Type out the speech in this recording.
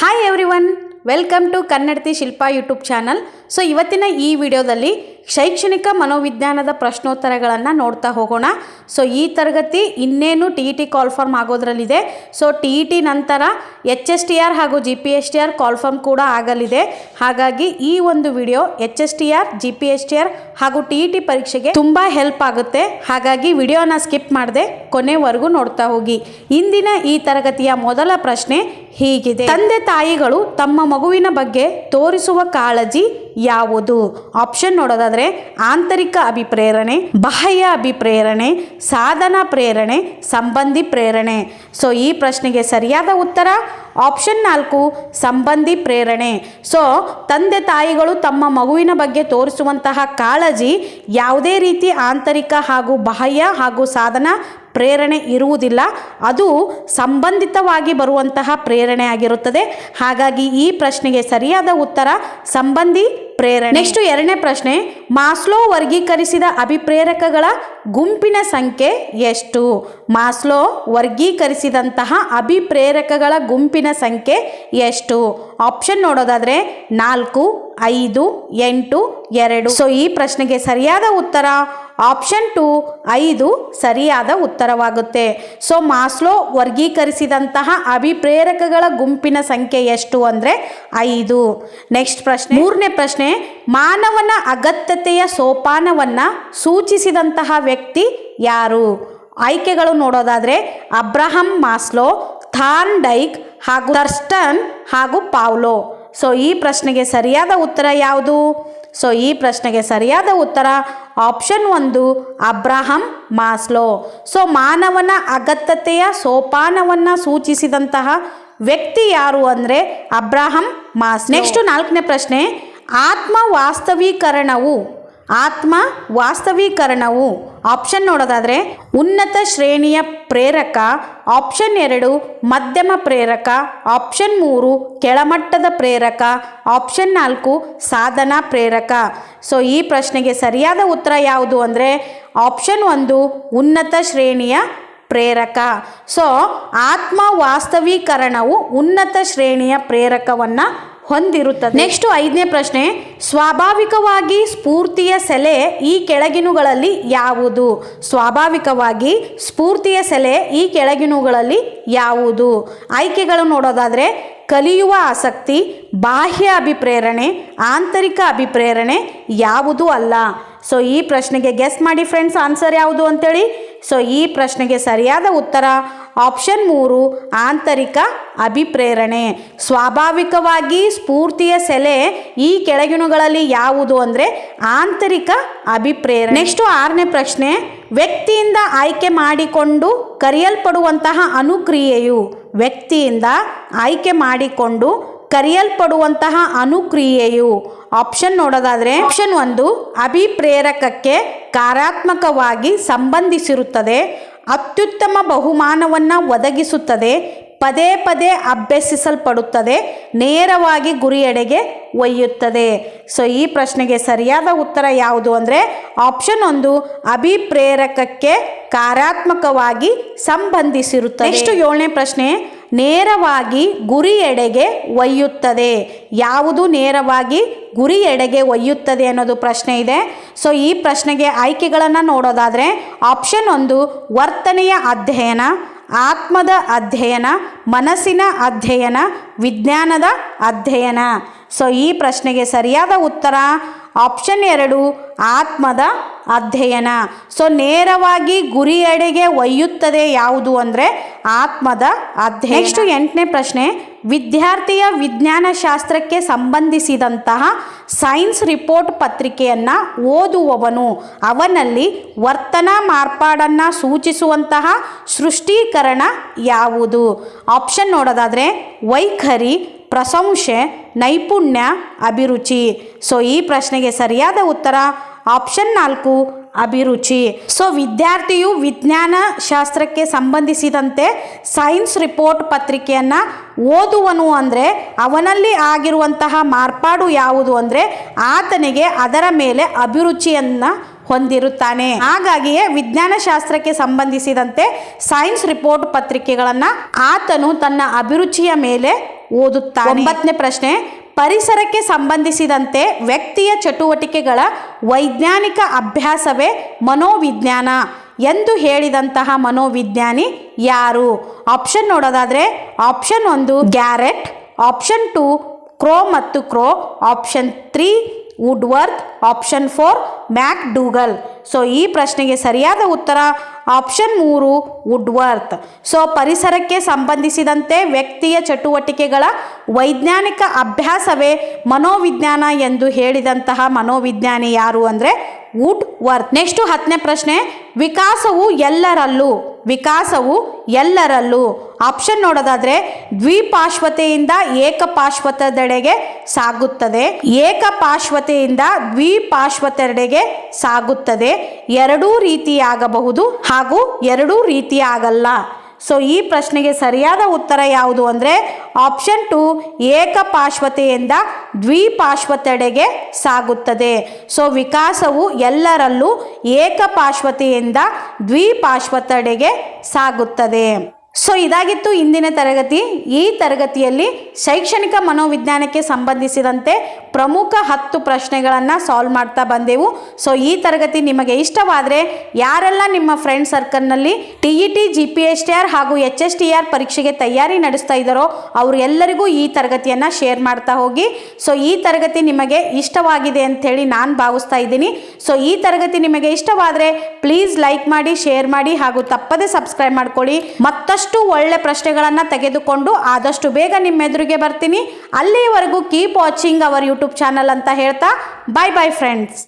Hi every one welcome to Kannadathi Shilpa YouTube channel so ಇವತ್ತಿನ ಈ ವಿಡಿಯೋದಲ್ಲಿ ಶೈಕ್ಷಣಿಕ ಮನೋವಿಜ್ಞಾನದ ಪ್ರಶ್ನೋತ್ತರಗಳನ್ನು ನೋಡ್ತಾ ಹೋಗೋಣ. ಸೊ ಈ ತರಗತಿ ಇನ್ನೇನು T E T call form ಆಗೋದ್ರಲ್ಲಿದೆ. So T E T ನಂತರ ಎಚ್ ಎಸ್ ಟಿ ಆರ್ ಹಾಗೂ G P S T R call form ಕೂಡ ಆಗಲಿದೆ. ಹಾಗಾಗಿ ಈ ಒಂದು video H S T R G P S T R ಹಾಗೂ ಟಿ ಇ ಟಿ ಪರೀಕ್ಷೆಗೆ ತುಂಬ ಹೆಲ್ಪ್ ಆಗುತ್ತೆ. ಹಾಗಾಗಿ ವಿಡಿಯೋನ ಸ್ಕಿಪ್ ಮಾಡದೆ ಕೊನೆವರೆಗೂ ನೋಡ್ತಾ ಹೋಗಿ. ಇಂದಿನ ಈ ತರಗತಿಯ ಮೊದಲ ಪ್ರಶ್ನೆ ಹೀಗಿದೆ. ತಂದೆ ತಾಯಿಗಳು ತಮ್ಮ ಮಗುವಿನ ಬಗ್ಗೆ ತೋರಿಸುವ ಕಾಳಜಿ ಯಾವುದು? ಆಪ್ಷನ್ ನೋಡೋದಾದ್ರೆ ಆಂತರಿಕ ಅಭಿಪ್ರೇರಣೆ, ಬಾಹ್ಯ ಅಭಿಪ್ರೇರಣೆ, ಸಾಧನ ಪ್ರೇರಣೆ, ಸಂಬಂಧಿ ಪ್ರೇರಣೆ. ಸೊ ಈ ಪ್ರಶ್ನೆಗೆ ಸರಿಯಾದ ಉತ್ತರ? ಆಪ್ಷನ್ ನಾಲ್ಕು, ಸಂಬಂಧಿ ಪ್ರೇರಣೆ. ಸೊ ತಂದೆ ತಾಯಿಗಳು ತಮ್ಮ ಮಗುವಿನ ಬಗ್ಗೆ ತೋರಿಸುವಂತಹ ಕಾಳಜಿ ಯಾವುದೇ ರೀತಿ ಆಂತರಿಕ ಹಾಗೂ ಬಾಹ್ಯ ಹಾಗೂ ಸಾಧನ ಪ್ರೇರಣೆ ಇರುವುದಿಲ್ಲ. ಅದು ಸಂಬಂಧಿತವಾಗಿ ಬರುವಂತಹ ಪ್ರೇರಣೆ ಆಗಿರುತ್ತದೆ. ಹಾಗಾಗಿ ಈ ಪ್ರಶ್ನೆಗೆ ಸರಿಯಾದ ಉತ್ತರ ಸಂಬಂಧಿ ಪ್ರೇರಣೆ. ನೆಕ್ಸ್ಟ್ ಎರಡನೇ ಪ್ರಶ್ನೆ, ಮಾಸ್ಲೋ ವರ್ಗೀಕರಿಸಿದ ಅಭಿಪ್ರೇರಕಗಳ ಗುಂಪಿನ ಸಂಖ್ಯೆ ಎಷ್ಟು? ಮಾಸ್ಲೋ ವರ್ಗೀಕರಿಸಿದಂತಹ ಅಭಿಪ್ರೇರಕಗಳ ಗುಂಪಿನ ಸಂಖ್ಯೆ ಎಷ್ಟು? ಆಪ್ಷನ್ ನೋಡೋದಾದರೆ ನಾಲ್ಕು, ಐದು, ಎಂಟು, ಎರಡು. ಸೊ ಈ ಪ್ರಶ್ನೆಗೆ ಸರಿಯಾದ ಉತ್ತರ ಆಪ್ಷನ್ ಟು, ಐದು ಸರಿಯಾದ ಉತ್ತರವಾಗುತ್ತೆ. ಸೊ, ಮಾಸ್ಲೋ ವರ್ಗೀಕರಿಸಿದಂತಹ ಅಭಿಪ್ರೇರಕಗಳ ಗುಂಪಿನ ಸಂಖ್ಯೆ ಎಷ್ಟು ಅಂದರೆ ಐದು. ನೆಕ್ಸ್ಟ್ ಪ್ರಶ್ನೆ. ಮೂರನೇ ಪ್ರಶ್ನೆ, ಮಾನವನ ಅಗತ್ಯತೆಯ ಸೋಪಾನವನ್ನು ಸೂಚಿಸಿದಂತಹ ವ್ಯಕ್ತಿ ಯಾರು? ಆಯ್ಕೆಗಳು ನೋಡೋದಾದರೆ, ಅಬ್ರಹಂ ಮಾಸ್ಲೋ, ಥಾನ್ ಡೈಕ್ ಹಾಗೂ ಥರ್ಸ್ಟನ್ ಹಾಗೂ ಪಾವ್ಲೋ. ಸೊ, ಈ ಪ್ರಶ್ನೆಗೆ ಸರಿಯಾದ ಉತ್ತರ ಯಾವುದು? ಸೊ, ಈ ಪ್ರಶ್ನೆಗೆ ಸರಿಯಾದ ಉತ್ತರ ಆಪ್ಷನ್ ಒಂದು, ಅಬ್ರಹಂ ಮಾಸ್ಲೋ. ಸೊ, ಮಾನವನ ಅಗತ್ಯತೆಯ ಸೋಪಾನವನ್ನು ಸೂಚಿಸಿದಂತಹ ವ್ಯಕ್ತಿ ಯಾರು ಅಂದರೆ ಅಬ್ರಾಹಂ ಮಾಸ್ ನೆಕ್ಸ್ಟ್ ನಾಲ್ಕನೇ ಪ್ರಶ್ನೆ ಆತ್ಮ ವಾಸ್ತವೀಕರಣವು ಆತ್ಮ ವಾಸ್ತವೀಕರಣವು. ಆಪ್ಷನ್ ನೋಡೋದಾದರೆ, ಉನ್ನತ ಶ್ರೇಣಿಯ ಪ್ರೇರಕ. ಆಪ್ಷನ್ ಎರಡು, ಮಧ್ಯಮ ಪ್ರೇರಕ. ಆಪ್ಷನ್ ಮೂರು, ಕೆಳಮಟ್ಟದ ಪ್ರೇರಕ. ಆಪ್ಷನ್ ನಾಲ್ಕು, ಸಾಧನ ಪ್ರೇರಕ. ಸೊ ಈ ಪ್ರಶ್ನೆಗೆ ಸರಿಯಾದ ಉತ್ತರ ಯಾವುದು ಅಂದರೆ ಆಪ್ಷನ್ ಒಂದು, ಉನ್ನತ ಶ್ರೇಣಿಯ ಪ್ರೇರಕ. ಸೊ ಆತ್ಮ ವಾಸ್ತವೀಕರಣವು ಉನ್ನತ ಶ್ರೇಣಿಯ ಪ್ರೇರಕವನ್ನು ಹೊಂದಿರುತ್ತದೆ. ನೆಕ್ಸ್ಟ್ ಐದನೇ ಪ್ರಶ್ನೆ, ಸ್ವಾಭಾವಿಕವಾಗಿ ಸ್ಫೂರ್ತಿಯ ಸೆಲೆ ಈ ಕೆಳಗಿನುಗಳಲ್ಲಿ ಯಾವುದು? ಸ್ವಾಭಾವಿಕವಾಗಿ ಸ್ಫೂರ್ತಿಯ ಸೆಲೆ ಈ ಕೆಳಗಿನುಗಳಲ್ಲಿ ಯಾವುದು? ಆಯ್ಕೆಗಳು ನೋಡೋದಾದರೆ, ಕಲಿಯುವ ಆಸಕ್ತಿ, ಬಾಹ್ಯ ಅಭಿಪ್ರೇರಣೆ, ಆಂತರಿಕ ಅಭಿಪ್ರೇರಣೆ ಯಾವುದು ಅಲ್ಲ. ಸೊ ಈ ಪ್ರಶ್ನೆಗೆ ಗೆಸ್ ಮಾಡಿ ಫ್ರೆಂಡ್ಸ್ ಆನ್ಸರ್ ಯಾವುದು ಅಂತೇಳಿ? ಸೊ ಈ ಪ್ರಶ್ನೆಗೆ ಸರಿಯಾದ ಉತ್ತರ ಆಪ್ಷನ್ ಮೂರು, ಆಂತರಿಕ ಅಭಿಪ್ರೇರಣೆ. ಸ್ವಾಭಾವಿಕವಾಗಿ ಸ್ಫೂರ್ತಿಯ ಸೆಲೆ ಈ ಕೆಳಗಿನಗಳಲ್ಲಿ ಯಾವುದು ಅಂದರೆ ಆಂತರಿಕ ಅಭಿಪ್ರೇರಣೆ. ನೆಕ್ಸ್ಟು ಆರನೇ ಪ್ರಶ್ನೆ, ವ್ಯಕ್ತಿಯಿಂದ ಆಯ್ಕೆ ಮಾಡಿಕೊಂಡು ಕರೆಯಲ್ಪಡುವಂತಹ ಅನುಕ್ರಿಯೆಯು ವ್ಯಕ್ತಿಯಿಂದ ಆಯ್ಕೆ ಮಾಡಿಕೊಂಡು ಕರೆಯಲ್ಪಡುವಂತಹ ಅನುಕ್ರಿಯೆಯು. ಆಪ್ಷನ್ ನೋಡೋದಾದರೆ, ಆಪ್ಷನ್ ಒಂದು, ಅಭಿಪ್ರೇರಕಕ್ಕೆ ಕಾರಾತ್ಮಕವಾಗಿ ಸಂಬಂಧಿಸಿರುತ್ತದೆ. ಅತ್ಯುತ್ತಮ ಬಹುಮಾನವನ್ನು ಒದಗಿಸುತ್ತದೆ, ಪದೇ ಪದೇ ಅಭ್ಯಸಿಸಲ್ಪಡುತ್ತದೆ, ನೇರವಾಗಿ ಗುರಿಯೆಡೆಗೆ ಒಯ್ಯುತ್ತದೆ. ಸೊ ಈ ಪ್ರಶ್ನೆಗೆ ಸರಿಯಾದ ಉತ್ತರ ಯಾವುದು ಅಂದರೆ ಆಪ್ಷನ್ ಒಂದು ಅಭಿಪ್ರೇರಕಕ್ಕೆ ಕಾರಾತ್ಮಕವಾಗಿ ಸಂಬಂಧಿಸಿರುತ್ತದೆ. ನೆಕ್ಸ್ಟ್ ಏಳನೇ ಪ್ರಶ್ನೆ ನೇರವಾಗಿ ಗುರಿಯೆಡೆಗೆ ಒಯ್ಯುತ್ತದೆ. ಯಾವುದು ನೇರವಾಗಿ ಗುರಿ ಎಡೆಗೆ ಒಯ್ಯುತ್ತದೆ ಅನ್ನೋದು ಪ್ರಶ್ನೆ ಇದೆ. ಸೊ ಈ ಪ್ರಶ್ನೆಗೆ ಆಯ್ಕೆಗಳನ್ನು ನೋಡೋದಾದರೆ ಆಪ್ಷನ್ ಒಂದು ವರ್ತನೆಯ ಅಧ್ಯಯನ, ಆತ್ಮದ ಅಧ್ಯಯನ, ಮನಸ್ಸಿನ ಅಧ್ಯಯನ, ವಿಜ್ಞಾನದ ಅಧ್ಯಯನ. ಸೊ ಈ ಪ್ರಶ್ನೆಗೆ ಸರಿಯಾದ ಉತ್ತರ ಆಪ್ಷನ್ ಎರಡು, ಆತ್ಮದ ಅಧ್ಯಯನ. ಸೊ ನೇರವಾಗಿ ಗುರಿಯೆಡೆಗೆ ಒಯ್ಯುತ್ತದೆ ಯಾವುದು ಅಂದರೆ ಆತ್ಮದ ಅಧ್ಯಯನ. ನೆಕ್ಸ್ಟ್ ಎಂಟನೇ ಪ್ರಶ್ನೆ, ವಿದ್ಯಾರ್ಥಿಯ ವಿಜ್ಞಾನ ಶಾಸ್ತ್ರಕ್ಕೆ ಸಂಬಂಧಿಸಿದಂತಹ ಸೈನ್ಸ್ ರಿಪೋರ್ಟ್ ಪತ್ರಿಕೆಯನ್ನು ಓದುವವನು, ಅವನಲ್ಲಿ ವರ್ತನಾ ಮಾರ್ಪಾಡನ್ನು ಸೂಚಿಸುವಂತಹ ಸೃಷ್ಟೀಕರಣ ಯಾವುದು? ಆಪ್ಷನ್ ನೋಡೋದಾದರೆ, ವೈಖರಿ, ಪ್ರಶಂಸೆ, ನೈಪುಣ್ಯ, ಅಭಿರುಚಿ. ಸೊ ಈ ಪ್ರಶ್ನೆಗೆ ಸರಿಯಾದ ಉತ್ತರ ಆಪ್ಷನ್ ನಾಲ್ಕು, ಅಭಿರುಚಿ. ಸೊ ವಿದ್ಯಾರ್ಥಿಯು ವಿಜ್ಞಾನ ಶಾಸ್ತ್ರಕ್ಕೆ ಸಂಬಂಧಿಸಿದಂತೆ ಸೈನ್ಸ್ ರಿಪೋರ್ಟ್ ಪತ್ರಿಕೆಯನ್ನು ಓದುವನು ಅಂದರೆ ಅವನಲ್ಲಿ ಆಗಿರುವಂತಹ ಮಾರ್ಪಾಡು ಯಾವುದು ಅಂದರೆ ಆತನಿಗೆ ಅದರ ಮೇಲೆ ಅಭಿರುಚಿಯನ್ನು ಹೊಂದಿರುತ್ತಾನೆ. ಹಾಗಾಗಿಯೇ ವಿಜ್ಞಾನ ಶಾಸ್ತ್ರಕ್ಕೆ ಸಂಬಂಧಿಸಿದಂತೆ ಸೈನ್ಸ್ ರಿಪೋರ್ಟ್ ಪತ್ರಿಕೆಗಳನ್ನು ಆತನು ತನ್ನ ಅಭಿರುಚಿಯ ಮೇಲೆ ಓದುತ್ತಾನೆ. ಒಂಬತ್ತನೇ ಪ್ರಶ್ನೆ ಪರಿಸರಕ್ಕೆ ಸಂಬಂಧಿಸಿದಂತೆ ವ್ಯಕ್ತಿಯ ಚಟುವಟಿಕೆಗಳ ವೈಜ್ಞಾನಿಕ ಅಭ್ಯಾಸವೇ ಮನೋವಿಜ್ಞಾನ ಎಂದು ಹೇಳಿದಂತಹ ಮನೋವಿಜ್ಞಾನಿ ಯಾರು? ಆಪ್ಷನ್ ನೋಡೋದಾದರೆ ಆಪ್ಷನ್ ಒಂದು ಗ್ಯಾರೆಟ್ ಆಪ್ಷನ್ ಟು ಕ್ರೋ ಮತ್ತು Crow option three Woodworth option four McDougall so ಈ ಪ್ರಶ್ನೆಗೆ ಸರಿಯಾದ ಉತ್ತರ ಆಪ್ಷನ್ ಮೂರು ವುಡ್ವರ್ತ್ ಸೊ ಪರಿಸರಕ್ಕೆ ಸಂಬಂಧಿಸಿದಂತೆ ವ್ಯಕ್ತಿಯ ಚಟುವಟಿಕೆಗಳ ವೈಜ್ಞಾನಿಕ ಅಭ್ಯಾಸವೇ ಮನೋವಿಜ್ಞಾನ ಎಂದು ಹೇಳಿದಂತಹ ಮನೋವಿಜ್ಞಾನಿ ಯಾರು ಅಂದರೆ ವುಡ್ ವರ್ತ್ ನೆಕ್ಸ್ಟು ಹತ್ತನೇ ಪ್ರಶ್ನೆ, ವಿಕಾಸವು ಎಲ್ಲರಲ್ಲೂ ವಿಕಾಸವು ಎಲ್ಲರಲ್ಲೂ. ಆಪ್ಷನ್ ನೋಡೋದಾದ್ರೆ ದ್ವಿಪಾರ್ಶ್ವತೆಯಿಂದ ಏಕಪಾರ್ಶ್ವತದೆಡೆಗೆ ಸಾಗುತ್ತದೆ. ಏಕಪಾಶ್ವತೆಯಿಂದ ದ್ವಿಪಾರ್ಶ್ವತೆಡೆಗೆ ಸಾಗುತ್ತದೆ. ಎರಡೂ ರೀತಿಯಾಗಬಹುದು ಹಾಗೂ ಎರಡೂ ರೀತಿಯಾಗಲ್ಲ. ಸೊ ಈ ಪ್ರಶ್ನೆಗೆ ಸರಿಯಾದ ಉತ್ತರ ಯಾವುದು ಅಂದರೆ ಆಪ್ಷನ್ ಟು ಏಕಪಾಶ್ವತೆಯಿಂದ ದ್ವಿಪಾಶ್ವತೆಡೆಗೆ ಸಾಗುತ್ತದೆ. ಸೊ ವಿಕಾಸವು ಎಲ್ಲರಲ್ಲೂ ಏಕಪಾಶ್ವತೆಯಿಂದ ದ್ವಿಪಾಶ್ವತೆಡೆಗೆ ಸಾಗುತ್ತದೆ. ಸೊ ಇದಾಗಿತ್ತು ಇಂದಿನ ತರಗತಿ. ಈ ತರಗತಿಯಲ್ಲಿ ಶೈಕ್ಷಣಿಕ ಮನೋವಿಜ್ಞಾನಕ್ಕೆ ಸಂಬಂಧಿಸಿದಂತೆ ಪ್ರಮುಖ ಹತ್ತು ಪ್ರಶ್ನೆಗಳನ್ನು ಸಾಲ್ವ್ ಮಾಡ್ತಾ ಬಂದೆವು. ಸೊ ಈ ತರಗತಿ ನಿಮಗೆ ಇಷ್ಟವಾದರೆ ಯಾರೆಲ್ಲ ನಿಮ್ಮ friend ಸರ್ಕಲ್ನಲ್ಲಿ T E T G P S T R ಹಾಗೂ ಎಚ್ ಎಸ್ ಟಿ ಆರ್ ಪರೀಕ್ಷೆಗೆ ತಯಾರಿ ನಡೆಸ್ತಾ ಇದ್ದಾರೋ ಅವರೆಲ್ಲರಿಗೂ ಈ ತರಗತಿಯನ್ನು ಶೇರ್ ಮಾಡ್ತಾ ಹೋಗಿ. ಸೊ ಈ ತರಗತಿ ನಿಮಗೆ ಇಷ್ಟವಾಗಿದೆ ಅಂಥೇಳಿ ನಾನು ಭಾವಿಸ್ತಾ ಇದ್ದೀನಿ. ಸೊ ಈ ತರಗತಿ ನಿಮಗೆ ಇಷ್ಟವಾದರೆ ಪ್ಲೀಸ್ ಲೈಕ್ ಮಾಡಿ ಶೇರ್ ಮಾಡಿ ಹಾಗೂ ತಪ್ಪದೆ ಸಬ್ಸ್ಕ್ರೈಬ್ ಮಾಡ್ಕೊಳ್ಳಿ. ಮತ್ತಷ್ಟು ಒಳ್ಳೆ ಪ್ರಶ್ನೆಗಳನ್ನು ತೆಗೆದುಕೊಂಡು ಆದಷ್ಟು ಬೇಗ ನಿಮ್ಮೆದುರಿಗೆ ಬರ್ತೀನಿ. ಅಲ್ಲಿಯವರೆಗೂ keep watching our YouTube channel ಅಂತ ಹೇಳ್ತಾ ಬಾಯ್ ಬಾಯ್ ಫ್ರೆಂಡ್ಸ್